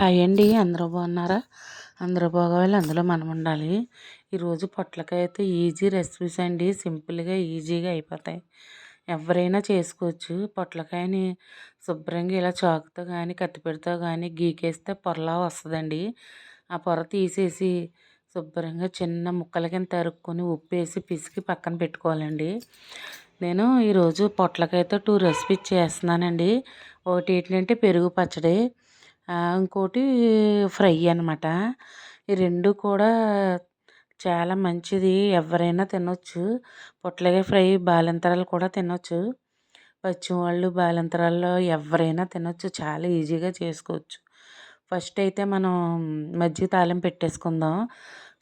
Hi అండి అందరూ బాగున్నారా? అందరూ బాగోవాలి అందులో మనం ఉండాలి. ఈరోజు పొట్లకాయ అయితే ఈజీ రెసిపీస్ అండి. సింపుల్గా ఈజీగా అయిపోతాయి. ఎవరైనా చేసుకోవచ్చు. పొట్లకాయని శుభ్రంగా ఇలా చాకుతో కానీ కత్తిపెడితో కానీ గీకేస్తే పొరలా వస్తుందండి. ఆ పొర తీసేసి శుభ్రంగా చిన్న ముక్కల కింద తరుక్కొని ఉప్పేసి పిసికి పక్కన పెట్టుకోవాలండి. నేను ఈరోజు పొట్లకాయతో టూ రెసిపీస్ చేస్తున్నానండి. ఒకటి ఏంటంటే పెరుగు పచ్చడి ఇంకోటి ఫ్రై అనమాట ఈ రెండు కూడా చాలా మంచిది. ఎవరైనా తినొచ్చు. పొట్లకాయ ఫ్రై బాలింతరాలు కూడా తినొచ్చు. పచ్చివాళ్ళు బాలింతరాల్లో ఎవరైనా తినొచ్చు. చాలా ఈజీగా చేసుకోవచ్చు. ఫస్ట్ అయితే మనం మజ్జిగ తాలింపు పెట్టేసుకుందాం.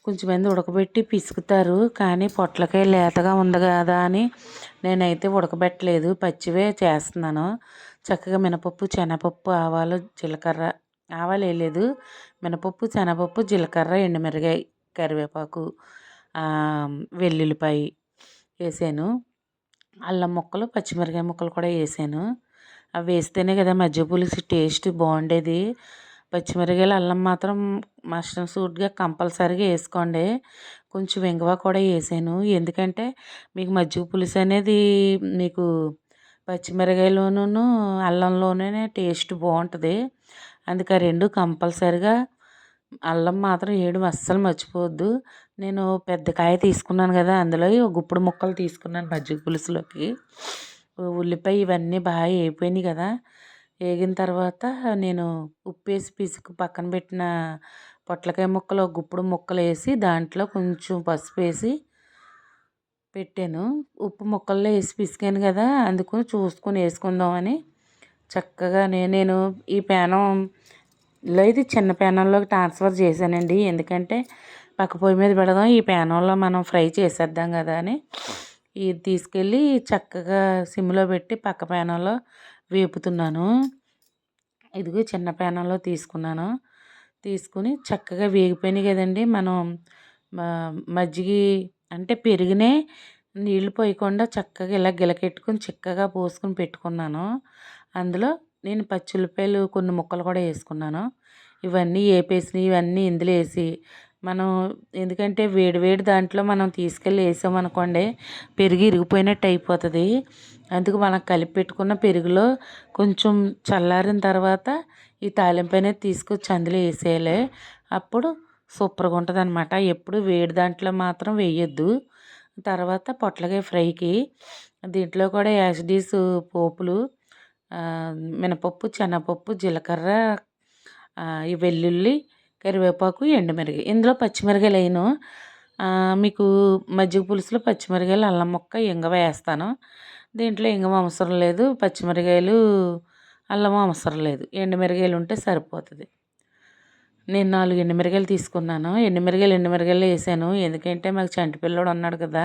కొంచెం మంది ఉడకబెట్టి పిసుకుతారు? కానీ పొట్లకాయ లేతగా ఉంది కదా అని నేనైతే ఉడకబెట్టలేదు. పచ్చివే చేస్తున్నాను. చక్కగా మినపప్పు శనగపప్పు ఆవాలు జీలకర్ర. ఆవాలు వేయలేదు మినపప్పు శనగపప్పు జీలకర్ర ఎండుమిరగాయ కరివేపాకు వెల్లుల్లిపాయ వేసాను. అల్లం ముక్కలు పచ్చిమిరకాయ ముక్కలు కూడా వేసాను. అవి వేస్తేనే కదా మజ్జిగ పులుసు టేస్ట్ బాగుండేది. పచ్చిమిరకాయలు అల్లం మాత్రం మస్టర్డ్ సూట్గా కంపల్సరీగా వేసుకోండి. కొంచెం ఇంగువ కూడా వేసాను. ఎందుకంటే మీకు మజ్జిగ పులుసు అనేది మీకు పచ్చిమిరకాయలోనూ అల్లంలోనే టేస్ట్ బాగుంటుంది. అందుకే రెండు కంపల్సరిగా అల్లం మాత్రం ఏడు అస్సలు మర్చిపోవద్దు. నేను పెద్ద కాయ తీసుకున్నాను కదా అందులో గుప్పుడు ముక్కలు తీసుకున్నాను మజ్జిగ పులుసులోకి. ఉల్లిపాయ ఇవన్నీ బాగా వేయిపోయినాయి కదా. వేగిన తర్వాత నేను ఉప్పు వేసి పిసుకు పక్కన పెట్టిన పొట్లకాయ ముక్కలు గుప్పుడు ముక్కలు వేసి దాంట్లో కొంచెం పసుపు వేసి పెట్టాను. ఉప్పు ముక్కల్లో వేసి పిసికాను కదా అందుకు చూసుకొని వేసుకుందామని చక్కగా నేను ఈ పేనంలో ఇది చిన్న పేనంలోకి ట్రాన్స్ఫర్ చేశానండి. ఎందుకంటే పక్క పొయ్యి మీద పెడదాం ఈ పేనంలో మనం ఫ్రై చేసేద్దాం కదా అని. ఇది తీసుకెళ్ళి చక్కగా సిమ్లో పెట్టి పక్క పేనంలో వేపుతున్నాను. ఇదిగో చిన్న పేనంలో తీసుకున్నాను. తీసుకుని చక్కగా వేగిపోయినాయి కదండి. మనం మజ్జిగ అంటే పెరిగినే నీళ్ళు పోయకుండా చక్కగా ఇలా గిలకెట్టుకుని చిక్కగా పోసుకొని పెట్టుకున్నాను. అందులో నేను పచ్చి కొన్ని ముక్కలు కూడా వేసుకున్నాను. ఇవన్నీ వేపేసినవి ఇవన్నీ ఇందులో వేసి మనం ఎందుకంటే వేడి వేడి దాంట్లో మనం తీసుకెళ్ళి వేసామనుకోండి పెరిగి ఇరిగిపోయినట్టు అయిపోతుంది. అందుకు మనం కలిపి పెట్టుకున్న పెరుగులో కొంచెం చల్లారిన తర్వాత ఈ తాలింపు అనేది తీసుకొచ్చి అందులో వేసేయాలి. అప్పుడు సూపర్గా ఉంటుంది అనమాట ఎప్పుడు వేడి దాంట్లో మాత్రం వేయొద్దు. తర్వాత పొట్లకాయ ఫ్రైకి దీంట్లో కూడా యాసిడీస్ పోపులు మినపప్పు శనగపప్పు జీలకర్ర ఈ వెల్లుల్లి కరివేపాకు ఎండుమిరగాయ ఇందులో పచ్చిమిరకాయలు అయినా మీకు మజ్జిగ పులుసులో పచ్చిమిరకాయలు అల్లం ముక్క ఇంగవ వేస్తాను. దీంట్లో ఇంగవ అవసరం లేదు. పచ్చిమిరకాయలు అల్లం అవసరం లేదు. ఎండుమిరగాయలు ఉంటే సరిపోతుంది. నేను నాలుగు ఎండుమిరగాయలు తీసుకున్నాను. ఎండుమిరగాయలు ఎండుమిరగాయలు వేసాను. ఎందుకంటే మాకు చంటి పిల్లోడు ఉన్నాడు కదా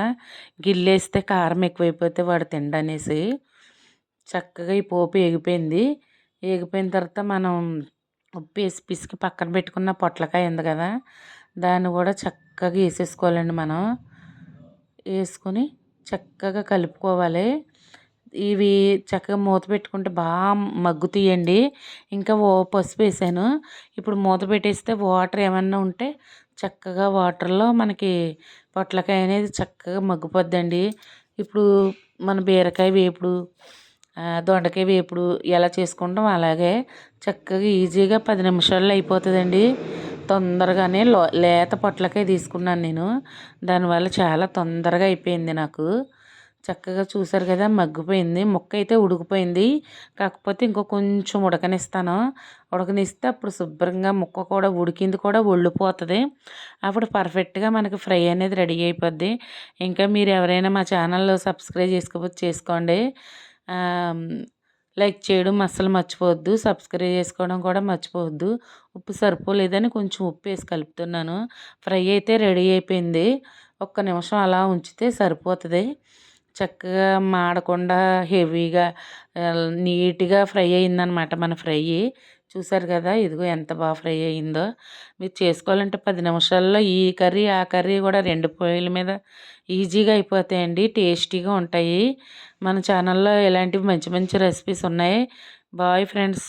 గిల్లేస్తే కారం ఎక్కువైపోతే వాడు తిండనేసి చక్కగా ఈ పోపు ఎగిపోయింది ఎగిపోయిన తర్వాత మనం ఉప్పు వేసి పిసికి పక్కన పెట్టుకున్న పొట్లకాయ ఉంది కదా దాన్ని కూడా చక్క చక్కగా వేసేసుకోవాలండి మనం. వేసుకొని చక్కగా కలుపుకోవాలి. ఇవి చక్కగా మూత పెట్టుకుంటే బాగా మగ్గుతాయండి. ఇంకా ఓ పసుపు వేసాను. ఇప్పుడు మూత పెట్టేస్తే వాటర్ ఏమన్నా ఉంటే చక్కగా వాటర్లో మనకి పొట్లకాయ అనేది చక్కగా మగ్గిపోద్దండి. ఇప్పుడు మన బీరకాయ వేపుడు దొండకాయ వేపుడు ఎలా చేసుకుంటాం అలాగే చక్కగా ఈజీగా పది నిమిషాల్లో అయిపోతుందండి. తొందరగానే లేత పొట్లకాయ తీసుకున్నాను నేను. దానివల్ల చాలా తొందరగా అయిపోయింది నాకు. చక్కగా చూసారు కదా మగ్గిపోయింది. ముక్క అయితే ఉడికిపోయింది. కాకపోతే ఇంకో కొంచెం ఉడకనిస్తాను. ఉడకనిస్తే అప్పుడు శుభ్రంగా ముక్క కూడా ఉడికింది కూడా ఒళ్ళిపోతుంది. అప్పుడు పర్ఫెక్ట్గా మనకి ఫ్రై అనేది రెడీ అయిపోద్ది. ఇంకా మీరు ఎవరైనా మా ఛానల్లో సబ్స్క్రైబ్ చేసుకోవచ్చు చేసుకోండి. లైక్ చేయడం అస్సలు మర్చిపోవద్దు. సబ్స్క్రైబ్ చేసుకోవడం కూడా మర్చిపోవద్దు. ఉప్పు సరిపోలేదని కొంచెం ఉప్పు వేసి కలుపుతున్నాను. ఫ్రై అయితే రెడీ అయిపోయింది. ఒక్క నిమిషం అలా ఉంచితే సరిపోతుంది. చక్కగా మాడకుండా హెవీగా నీట్గా ఫ్రై అయిందనమాట మన ఫ్రై. చూసారు కదా ఇదిగో ఎంత బాగా ఫ్రై అయిందో. మీరు చేసుకోవాలంటే పది నిమిషాల్లో ఈ కర్రీ ఆ కర్రీ కూడా రెండు పొయ్యిల మీద ఈజీగా అయిపోతాయండి టేస్టీగా ఉంటాయి. మన ఛానల్లో ఇలాంటివి మంచి మంచి రెసిపీస్ ఉన్నాయి. Bye friends.